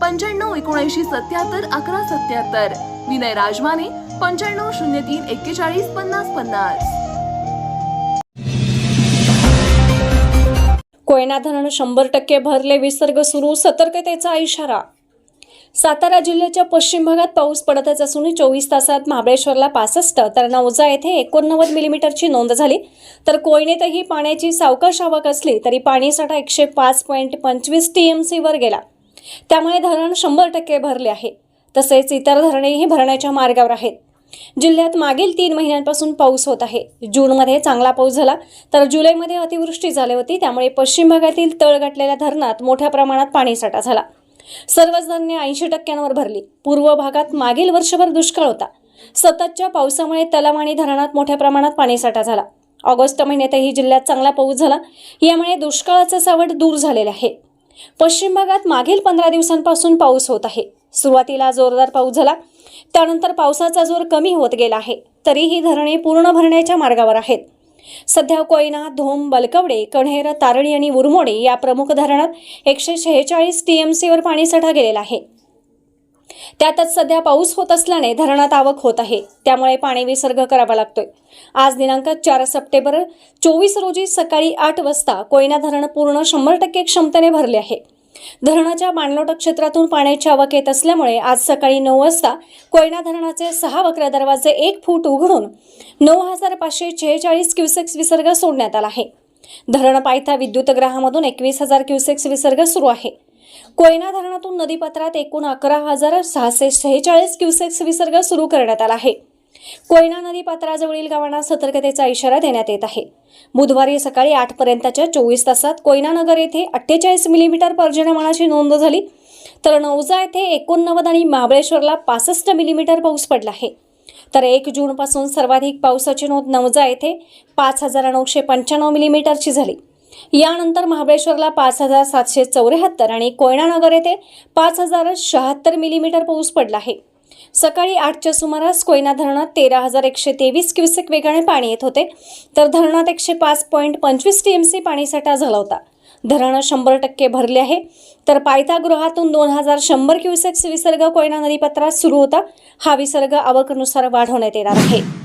पंच्याण्णव एकोणऐंशी सत्याहत्तर अकरा सत्याहत्तर. विनय राजमाने पंच्याण्णव शून्य तीन एक्केचाळीस पन्नास पन्नास. कोयना धरण शंभर टक्के भरले विसर्ग सुरू सतर्कतेचा इशारा. सातारा जिल्ह्याच्या पश्चिम भागात पाऊस पडतच असून चोवीस तासात महाबळेश्वरला पासष्ट तर नवजा येथे एकोणनव्वद मिलीमीटरची नोंद झाली. तर कोयनेतही पाण्याची सावकाश आवक असली तरी पाणीसाठा एकशे पाच पॉईंट पंचवीस टी एम सीवर गेला. त्यामुळे धरण शंभर टक्के भरले आहे. तसेच इतर धरणेही भरण्याच्या मार्गावर आहेत. जिल्ह्यात मागील तीन महिन्यांपासून पाऊस होत आहे. जूनमध्ये चांगला पाऊस झाला तर जुलैमध्ये अतिवृष्टी झाली होती. त्यामुळे पश्चिम भागातील तळ गाठलेल्या धरणात मोठ्या प्रमाणात पाणीसाठा झाला. सर्वच धरणे ऐंशी टक्क्यांवर भरली. पूर्व भागात मागील वर्षभर दुष्काळ होता. सततच्या पावसामुळे तलाव आणि धरणात मोठ्या प्रमाणात पाणीसाठा झाला. ऑगस्ट महिन्यातही जिल्ह्यात चांगला पाऊस झाला. यामुळे दुष्काळाचं सावट दूर झालेलं आहे. पश्चिम भागात मागील पंधरा दिवसांपासून पाऊस होत आहे. सुरुवातीला जोरदार पाऊस झाला. त्यानंतर पावसाचा जोर कमी होत गेला आहे. तरीही धरणे पूर्ण भरण्याच्या मार्गावर आहेत. सध्या कोयना धोम बलकवडे कण्हेर तारणी आणि उरमोडे या प्रमुख धरणात एकशे शेहेचाळीस टीएमसीवर पाणीसाठा गेलेला आहे. त्यातच सध्या पाऊस होत असल्याने धरणात आवक होत आहे. त्यामुळे पाणी विसर्ग करावा लागतोय. आज दिनांक चार सप्टेंबर चोवीस रोजी सकाळी आठ वाजता कोयना धरण पूर्ण शंभर टक्के क्षमतेने भरले आहे. धरणाच्या मानलोट क्षेत्रातून पाण्याची आवक येत असल्यामुळे आज सकाळी नऊ वाजता कोयना धरणाचे सहा वक्र दरवाजे एक फूट उघडून नऊ हजार पाचशे शेहेचाळीस क्युसेक्स विसर्ग सोडण्यात आला आहे. धरण पायथा विद्युतग्रहामधून एकवीस हजार क्युसेक्स विसर्ग सुरू आहे. कोयना धरणातून नदीपात्रात एकूण अकरा हजार सहाशे सेहेचाळीस क्युसेक्स विसर्ग सुरू करण्यात आला आहे. कोयना नदीपात्राजवळील गावांना सतर्कतेचा इशारा देण्यात येत आहे. बुधवारी सकाळी आठ पर्यंतच्या चोवीस तासात कोयनानगर येथे अठ्ठेचाळीस मिलीमीटर पर्जन्यमानाची नोंद झाली. तर नवजा येथे एकोणनव्वद आणि महाबळेश्वरला पासष्ट मिलीमीटर पाऊस पडला आहे. तर एक जूनपासून सर्वाधिक पावसाची नोंद नवजा येथे पाच हजार नऊशे पंच्याण्णव मिलीमीटरची झाली. यानंतर महाबळेश्वरला पाच हजार सातशे चौऱ्याहत्तर आणि कोयनानगर येथे पाच हजार शहात्तर मिलीमीटर पाऊस पडला आहे. सकाळी आठच्या सुमारास कोयना धरणात तेरा हजार एकशे तेवीस क्युसेक वेगाने पाणी येत होते. तर धरणात एकशे पाच पॉईंट पंचवीस टी एम सी पाणीसाठा झाला होता. धरण शंभर टक्के भरले आहे. तर पायथागृहातून दोन हजार शंभर क्युसेक्स विसर्ग कोयना नदीपात्रात सुरू होता. हा विसर्ग आवकनुसार वाढवण्यात येणार आहे.